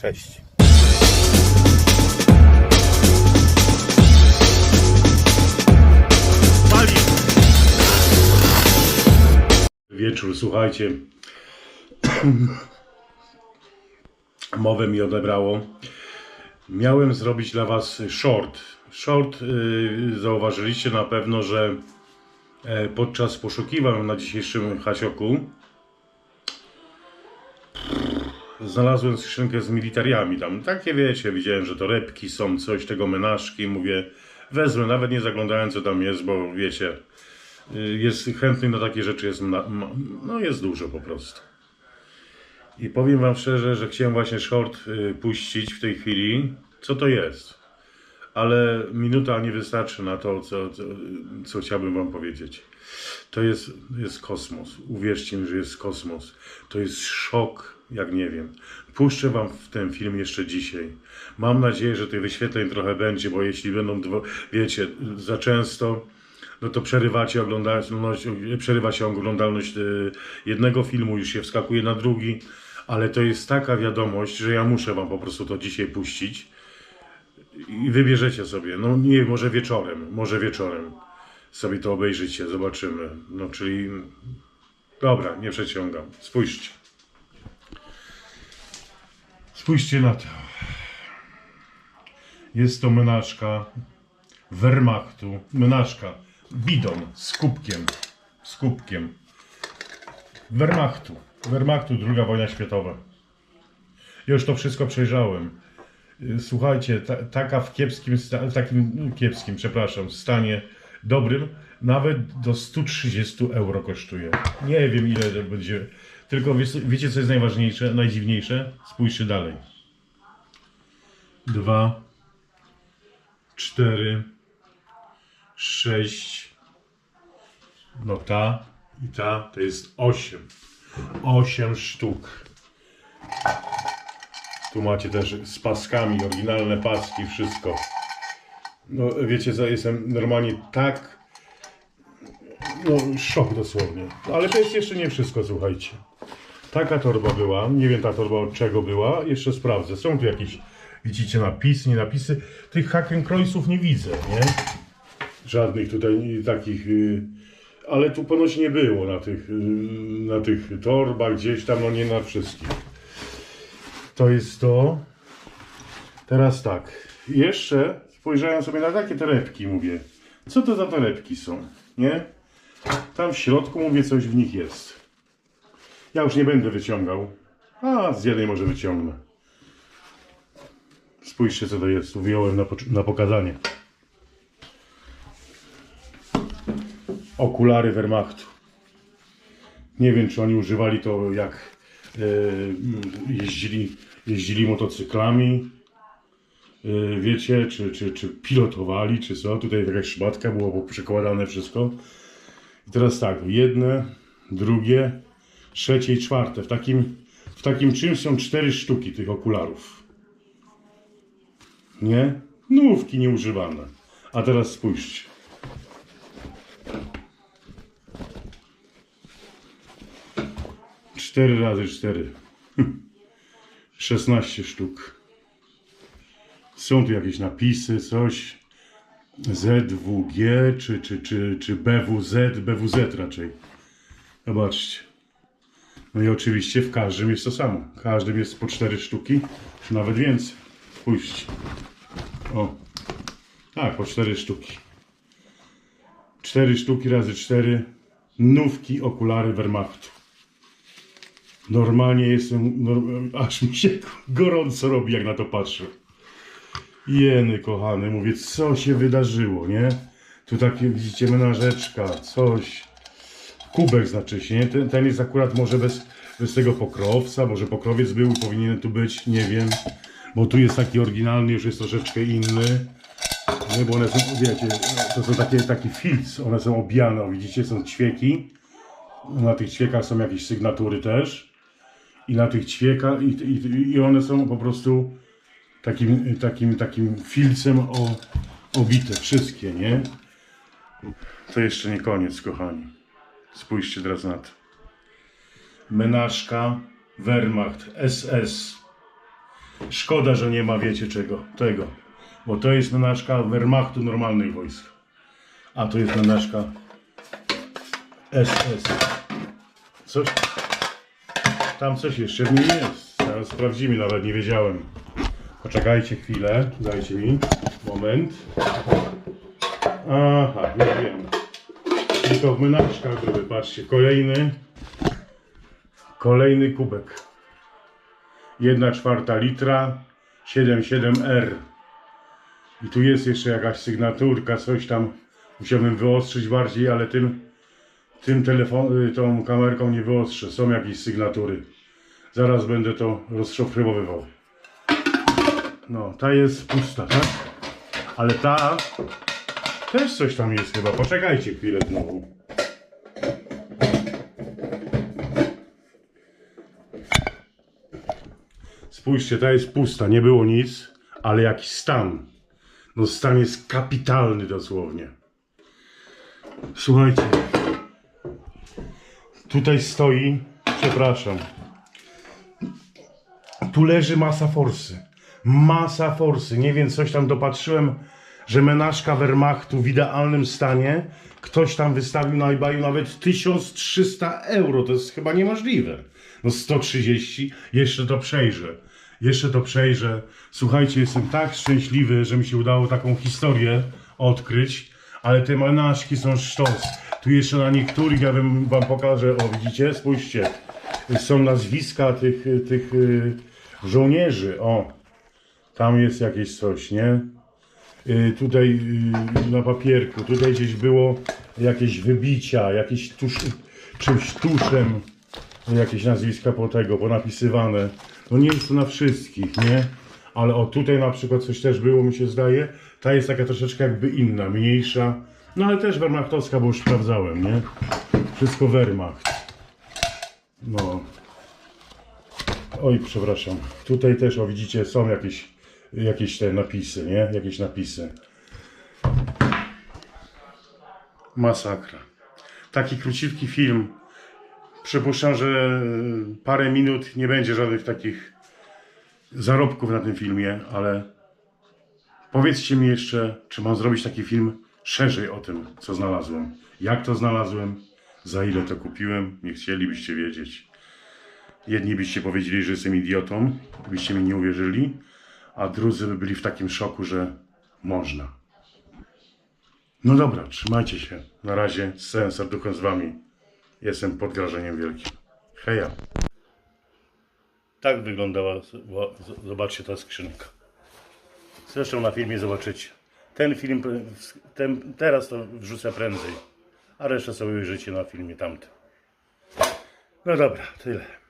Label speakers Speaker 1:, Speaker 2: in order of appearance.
Speaker 1: Cześć. Wieczór, słuchajcie. Mowę mi odebrało. Miałem zrobić dla Was short. Short, yy, zauważyliście na pewno, że e, podczas poszukiwań na dzisiejszym hasioku znalazłem skrzynkę z militariami tam. Takie wiecie, widziałem, że torebki są, coś tego menażki. Mówię, wezmę, nawet nie zaglądałem co tam jest, bo wiecie, y, jest chętnych na takie rzeczy, jest, na, no jest dużo po prostu. I powiem Wam szczerze, że chciałem właśnie short y, puścić w tej chwili. Co to jest? Ale minuta nie wystarczy na to, co, co, co chciałbym Wam powiedzieć. To jest, jest kosmos. Uwierzcie mi, że jest kosmos. To jest szok, jak nie wiem. Puszczę Wam w ten film jeszcze dzisiaj. Mam nadzieję, że tych wyświetleń trochę będzie, bo jeśli będą, wiecie, za często, no to przerywacie oglądalność, przerywa się oglądalność y, jednego filmu, już się wskakuje na drugi, ale to jest taka wiadomość, że ja muszę Wam po prostu to dzisiaj puścić i wybierzecie sobie, no nie, może wieczorem, może wieczorem sobie to obejrzycie, zobaczymy. No czyli, dobra, nie przeciągam. Spójrzcie. Spójrzcie na to. Jest to menażka Wehrmachtu, menażka, bidon z kubkiem, z kubkiem. Wehrmachtu, Wehrmachtu, druga wojna światowa. Już to wszystko przejrzałem. Słuchajcie, ta, taka w kiepskim, sta- takim kiepskim, przepraszam, stanie dobrym, nawet do 130 euro kosztuje. Nie wiem ile będzie. Tylko wiecie, wiecie co jest najważniejsze, najdziwniejsze? Spójrzcie dalej. Dwa, cztery, sześć. No ta i ta to jest osiem. Osiem sztuk. Tu macie też z paskami, oryginalne paski, wszystko. No wiecie jestem normalnie tak, no szok dosłownie. No, ale to jest jeszcze nie wszystko, słuchajcie. Taka torba była, nie wiem ta torba od czego była, jeszcze sprawdzę. Są tu jakieś, widzicie, napisy, nie napisy. Tych Hakenkreutzów nie widzę, nie? Żadnych tutaj takich, y, ale tu ponoć nie było na tych, y, na tych torbach, gdzieś tam, no nie na wszystkich. To jest to. Teraz tak. Jeszcze spojrzałem sobie na takie torebki, mówię. Co to za torebki są? Nie? Tam w środku, mówię, coś w nich jest. Ja już nie będę wyciągał. A, z jednej może wyciągnę. Spójrzcie, co to jest. Tu wyjąłem na, na pokazanie. Okulary Wehrmachtu. Nie wiem, czy oni używali to jak e, jeździli, jeździli motocyklami. E, wiecie, czy, czy, czy pilotowali, czy co. Tutaj jakaś szmatka, było przekładane wszystko. I teraz tak, jedne, drugie, trzecie i czwarte. W takim, w takim czymś są cztery sztuki tych okularów. Nie? Nówki nieużywane. A teraz spójrzcie. Cztery razy cztery. 16 sztuk. Są tu jakieś napisy, coś. ZWG czy, czy, czy, czy BWZ, BWZ raczej. Zobaczcie. No i oczywiście w każdym jest to samo. W każdym jest po cztery sztuki, czy nawet więcej. Spójrzcie. O. Tak, po cztery sztuki. Cztery sztuki razy cztery. Nówki okulary Wehrmachtu. Normalnie jestem, norm, aż mi się gorąco robi, jak na to patrzę. Jeny, kochany, mówię, co się wydarzyło, nie? Tu takie, widzicie, menażeczka, coś. Kubek znaczy się, nie? Ten, ten jest akurat może bez, bez tego pokrowca, może pokrowiec był, powinien tu być, nie wiem. Bo tu jest taki oryginalny, już jest troszeczkę inny. Nie, bo one są, wiecie, to są takie, taki filc, one są obijane, o, widzicie, są ćwieki. Na tych ćwiekach są jakieś sygnatury też. I na tych ćwiekach, i, i, i one są po prostu takim, takim, takim filcem o, obite, wszystkie, nie? To jeszcze nie koniec, kochani. Spójrzcie teraz na to. Menażka Wehrmacht SS. Szkoda, że nie ma, wiecie czego, tego. Bo to jest menażka Wehrmachtu normalnych wojsk. A to jest menażka SS. Coś, tam coś jeszcze w niej jest. Zaraz sprawdzimy, nawet nie wiedziałem. Poczekajcie chwilę, dajcie mi moment. Aha, już wiem. Tylko w menażkach były, patrzcie, kolejny, kolejny kubek. 1 czwarta litra, 77R. I tu jest jeszcze jakaś sygnaturka, coś tam. Musiałbym wyostrzyć bardziej, ale tym, tym telefon, y, tą kamerką nie wyostrzę. Są jakieś sygnatury. Zaraz będę to rozszyfrowywał. No, ta jest pusta, tak? Ale ta też coś tam jest chyba. Poczekajcie chwilę znowu. Spójrzcie, ta jest pusta, nie było nic, ale jakiś stan. No stan jest kapitalny dosłownie. Słuchajcie. Tutaj stoi, przepraszam. Tu leży masa forsy. Masa forsy. Nie wiem, coś tam dopatrzyłem, że menażka Wehrmachtu w idealnym stanie. Ktoś tam wystawił na eBayu nawet 1300 euro. To jest chyba niemożliwe. No 130. Jeszcze to przejrzę. Jeszcze to przejrzę. Słuchajcie, jestem tak szczęśliwy, że mi się udało taką historię odkryć. Ale te menażki są sztos. Tu jeszcze na niektórych, ja bym wam pokażę, o widzicie, spójrzcie. Są nazwiska tych, tych y, żołnierzy. O, tam jest jakieś coś, nie? Y, tutaj y, na papierku, tutaj gdzieś było jakieś wybicia, jakieś tusz, czymś tuszem, jakieś nazwiska po tego, ponapisywane. No nie jest to na wszystkich, nie? Ale o tutaj na przykład coś też było, mi się zdaje. Ta jest taka troszeczkę jakby inna, mniejsza. No ale też Wehrmachtowska, bo już sprawdzałem, nie? Wszystko Wehrmacht. No. Oj, przepraszam. Tutaj też, o widzicie, są jakieś, jakieś te napisy, nie? Jakieś napisy. Masakra. Taki króciutki film. Przypuszczam, że parę minut nie będzie żadnych takich zarobków na tym filmie, ale powiedzcie mi jeszcze, czy mam zrobić taki film szerzej o tym, co znalazłem. Jak to znalazłem, za ile to kupiłem, nie chcielibyście wiedzieć. Jedni byście powiedzieli, że jestem idiotą, byście mi nie uwierzyli, a drudzy by byli w takim szoku, że można. No dobra, trzymajcie się. Na razie z całym serduchem z wami. Jestem pod wrażeniem wielkim. Heja. Tak wyglądała, zobaczcie ta skrzynka. Zresztą na filmie zobaczycie. Ten film, ten, teraz to wrzucę prędzej, a resztę sobie ujrzycie na filmie tamtym. No dobra, tyle.